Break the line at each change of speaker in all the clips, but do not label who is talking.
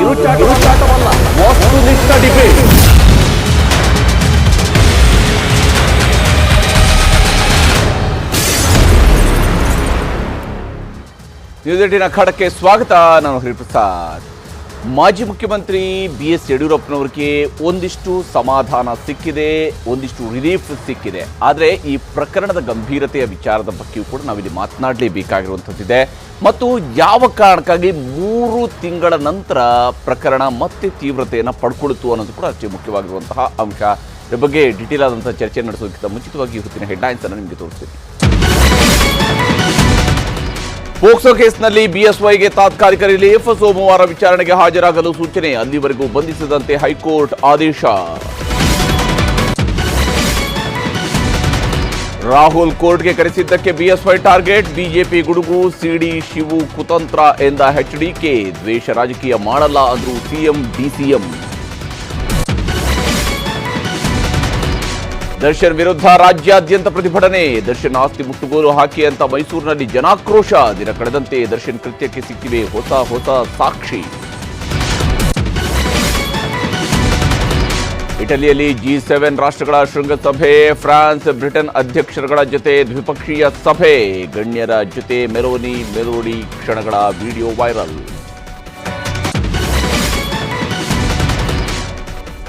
ಇರುಚಾಟವಲ್ಲ news eighteen ಅಖಾಡಕ್ಕೆ ಸ್ವಾಗತ. ನಾನು ಹರಿಪ್ರಸಾದ್ ಮಾಜಿ ಮುಖ್ಯಮಂತ್ರಿ ಬಿ ಎಸ್ ಯಡಿಯೂರಪ್ಪನವ್ರಿಗೆ ಒಂದಿಷ್ಟು ಸಮಾಧಾನ ಸಿಕ್ಕಿದೆ, ಒಂದಿಷ್ಟು ರಿಲೀಫ್ ಸಿಕ್ಕಿದೆ. ಆದರೆ ಈ ಪ್ರಕರಣದ ಗಂಭೀರತೆಯ ವಿಚಾರದ ಬಗ್ಗೆಯೂ ಕೂಡ ನಾವಿಲ್ಲಿ ಮಾತನಾಡಲೇಬೇಕಾಗಿರುವಂಥದ್ದಿದೆ. ಮತ್ತು ಯಾವ ಕಾರಣಕ್ಕಾಗಿ ಮೂರು ತಿಂಗಳ ನಂತರ ಪ್ರಕರಣ ಮತ್ತೆ ತೀವ್ರತೆಯನ್ನು ಪಡ್ಕೊಳ್ತು ಅನ್ನೋದು ಕೂಡ ಅತಿ ಮುಖ್ಯವಾಗಿರುವಂತಹ ಅಂಶ. ಇದ್ರ ಬಗ್ಗೆ ಡಿಟೇಲ್ ಆದಂತಹ ಚರ್ಚೆ ನಡೆಸೋದಕ್ಕಿಂತ ಮುಂಚಿತವಾಗಿ ಇವತ್ತಿನ ಹೆಡ್ಲೈನ್ಸ್ ಅನ್ನು ನಿಮಗೆ ತೋರಿಸ್ತೀನಿ. ಪೋಕ್ಸೋ ಕೇಸ್ನಲ್ಲಿ ಬಿಎಸ್ವೈಗೆ ತಾತ್ಕಾಲಿಕ ರಿಲೀಫ್ ಸೋಮವಾರ ವಿಚಾರಣೆಗೆ ಹಾಜರಾಗಲು ಸೂಚನೆ. ಅಲ್ಲಿವರೆಗೂ ಬಂಧಿಸದಂತೆ ಹೈಕೋರ್ಟ್ ಆದೇಶ. ರಾಹುಲ್ ಕೋರ್ಟ್ಗೆ ಕರೆಸಿದ್ದಕ್ಕೆ ಬಿಎಸ್ವೈ ಟಾರ್ಗೆಟ್, ಬಿಜೆಪಿ ಗುಡುಗು, ಸಿಡಿ, ಶಿವು, ಕುತಂತ್ರ ಎಂದ ಎಚ್ಡಿಕೆ ದ್ವೇಷ ರಾಜಕೀಯ ಮಾಡಲ್ಲ ಅಂದ್ರು ಸಿಎಂ, ಡಿಸಿಎಂ. ದರ್ಶನ್ ವಿರುದ್ಧ ರಾಜ್ಯಾದ್ಯಂತ ಪ್ರತಿಭಟನೆ. ದರ್ಶನ್ ಆಸ್ತಿ ಮುಟ್ಟುಗೋಲು ಹಾಕಿ ಅಂತ ಮೈಸೂರಿನಲ್ಲಿ ಜನಾಕ್ರೋಶ. ದಿನ ಕಳೆದಂತೆ ದರ್ಶನ್ ಕೃತ್ಯಕ್ಕೆ ಸಿಕ್ಕಿವೆ ಹೊಸ ಹೊಸ ಸಾಕ್ಷಿ. ಇಟಲಿಯಲ್ಲಿ ಜಿ ಸೆವೆನ್ ರಾಷ್ಟ್ರಗಳ ಶೃಂಗಸಭೆ ಫ್ರಾನ್ಸ್ ಬ್ರಿಟನ್ ಅಧ್ಯಕ್ಷರುಗಳ ಜೊತೆ ದ್ವಿಪಕ್ಷೀಯ ಸಭೆ ಗಣ್ಯರ ಜೊತೆ ಮೆರೋನಿ ಮೆಲೋಡಿ ಕ್ಷಣಗಳ ವಿಡಿಯೋ ವೈರಲ್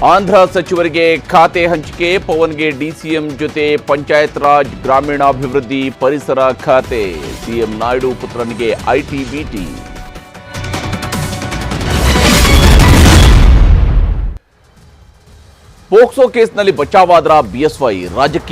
ಆಂಧ್ರ ಸಚಿವರಿಗೆ ಖಾತೆ ಹಂಚಿಕೆ ಪವನ್ಗೆ ಡಿಸಿಎಂ ಜೊತೆ ಪಂಚಾಯತ್ ರಾಜ್ ಗ್ರಾಮೀಣಾಭಿವೃದ್ಧಿ ಪರಿಸರ ಖಾತೆ CM Naidu ಪುತ್ರನಿಗೆ IT BT POCSO ಕೇಸ್ನಲ್ಲಿ ಬಚಾವಾದ್ರ ಬಿಎಸ್ವೈ ರಾಜಕೀಯ